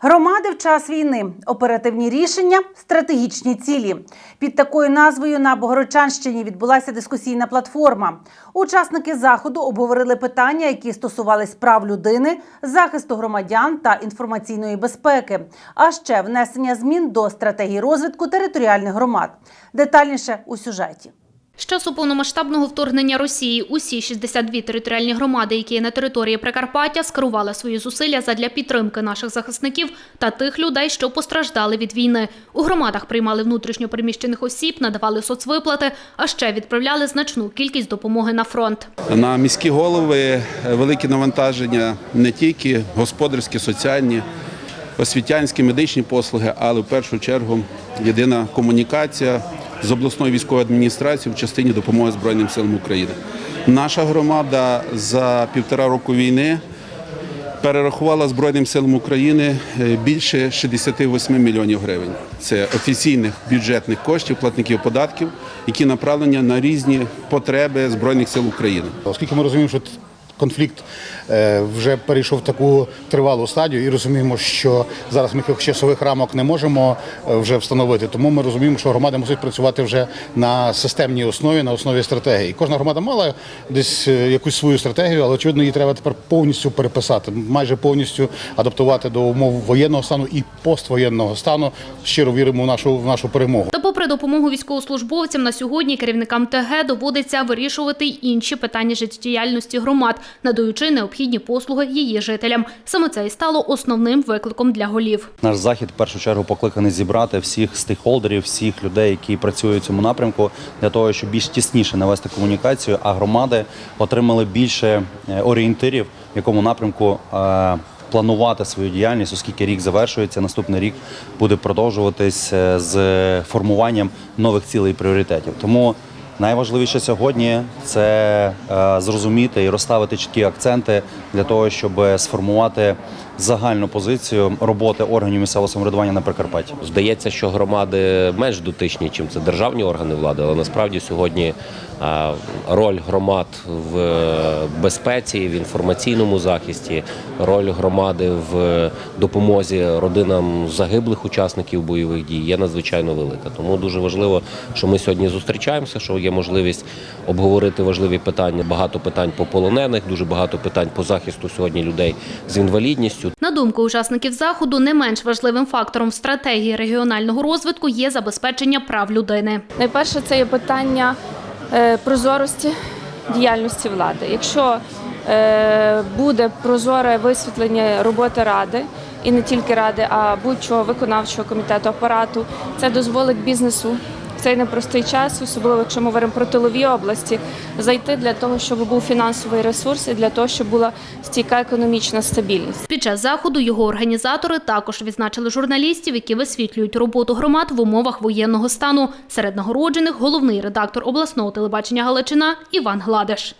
Громади в час війни, оперативні рішення, стратегічні цілі. Під такою назвою на Богородчанщині відбулася дискусійна платформа. Учасники заходу обговорили питання, які стосувались прав людини, захисту громадян та інформаційної безпеки, а ще внесення змін до стратегії розвитку територіальних громад. Детальніше у сюжеті. З часу повномасштабного вторгнення Росії усі 62 територіальні громади, які є на території Прикарпаття, скерували свої зусилля задля підтримки наших захисників та тих людей, що постраждали від війни. У громадах приймали внутрішньо переміщених осіб, надавали соцвиплати, а ще відправляли значну кількість допомоги на фронт. На міські голови великі навантаження не тільки господарські, соціальні, освітянські, медичні послуги, але в першу чергу єдина комунікація з обласною військовою адміністрацією в частині допомоги Збройним силам України. Наша громада за півтора року війни перерахувала Збройним силам України е, більше 68 мільйонів гривень. Це офіційних бюджетних коштів, платників податків, які направлені на різні потреби Збройних сил України. Оскільки ми розуміємо, що конфлікт е, вже перейшов в таку тривалу стадію, і розуміємо, що зараз ми часових рамок не можемо е, вже встановити. Тому ми розуміємо, що громади мусять працювати вже на системній основі, на основі стратегії. Кожна громада мала десь е, якусь свою стратегію, але очевидно її треба тепер повністю переписати, майже повністю адаптувати до умов воєнного стану і поствоєнного стану. Щиро віримо в нашу в нашу перемогу. Та попри допомогу військовослужбовцям, на сьогодні керівникам ТГ доводиться вирішувати й інші питання життєдіяльності громад, надаючи необхідні послуги її жителям. Саме це і стало основним викликом для голів. Наш захід в першу чергу покликаний зібрати всіх стейкхолдерів, всіх людей, які працюють в цьому напрямку, для того, щоб більш тісніше навести комунікацію, а громади отримали більше е, орієнтирів, в якому напрямку. е, Планувати свою діяльність, оскільки рік завершується, наступний рік буде продовжуватись е, з формуванням нових цілей і пріоритетів. Тому найважливіше сьогодні це е, зрозуміти і розставити чіткі акценти для того, щоб сформувати загальну позицію роботи органів місцевого самоврядування на Прикарпатті. Здається, що громади менш дотичні, чим це державні органи влади, але насправді сьогодні роль громад в безпеці, в інформаційному захисті, роль громади в допомозі родинам загиблих учасників бойових дій є надзвичайно велика. Тому дуже важливо, що ми сьогодні зустрічаємося, що є можливість обговорити важливі питання. Багато питань по полонених, дуже багато питань по захисту сьогодні людей з інвалідністю. На думку учасників заходу, не менш важливим фактором в стратегії регіонального розвитку є забезпечення прав людини. Найперше це є питання е, прозорості діяльності влади. Якщо е, буде прозоре висвітлення роботи ради, і не тільки ради, а будь-чого виконавчого комітету апарату, це дозволить бізнесу в цей непростий час, особливо якщо ми говоримо про тилові області, зайти для того, щоб був фінансовий ресурс і для того, щоб була стійка економічна стабільність. Під час заходу його організатори також відзначили журналістів, які висвітлюють роботу громад в умовах воєнного стану. Серед нагороджених головний редактор обласного телебачення Галичина Іван Гладиш.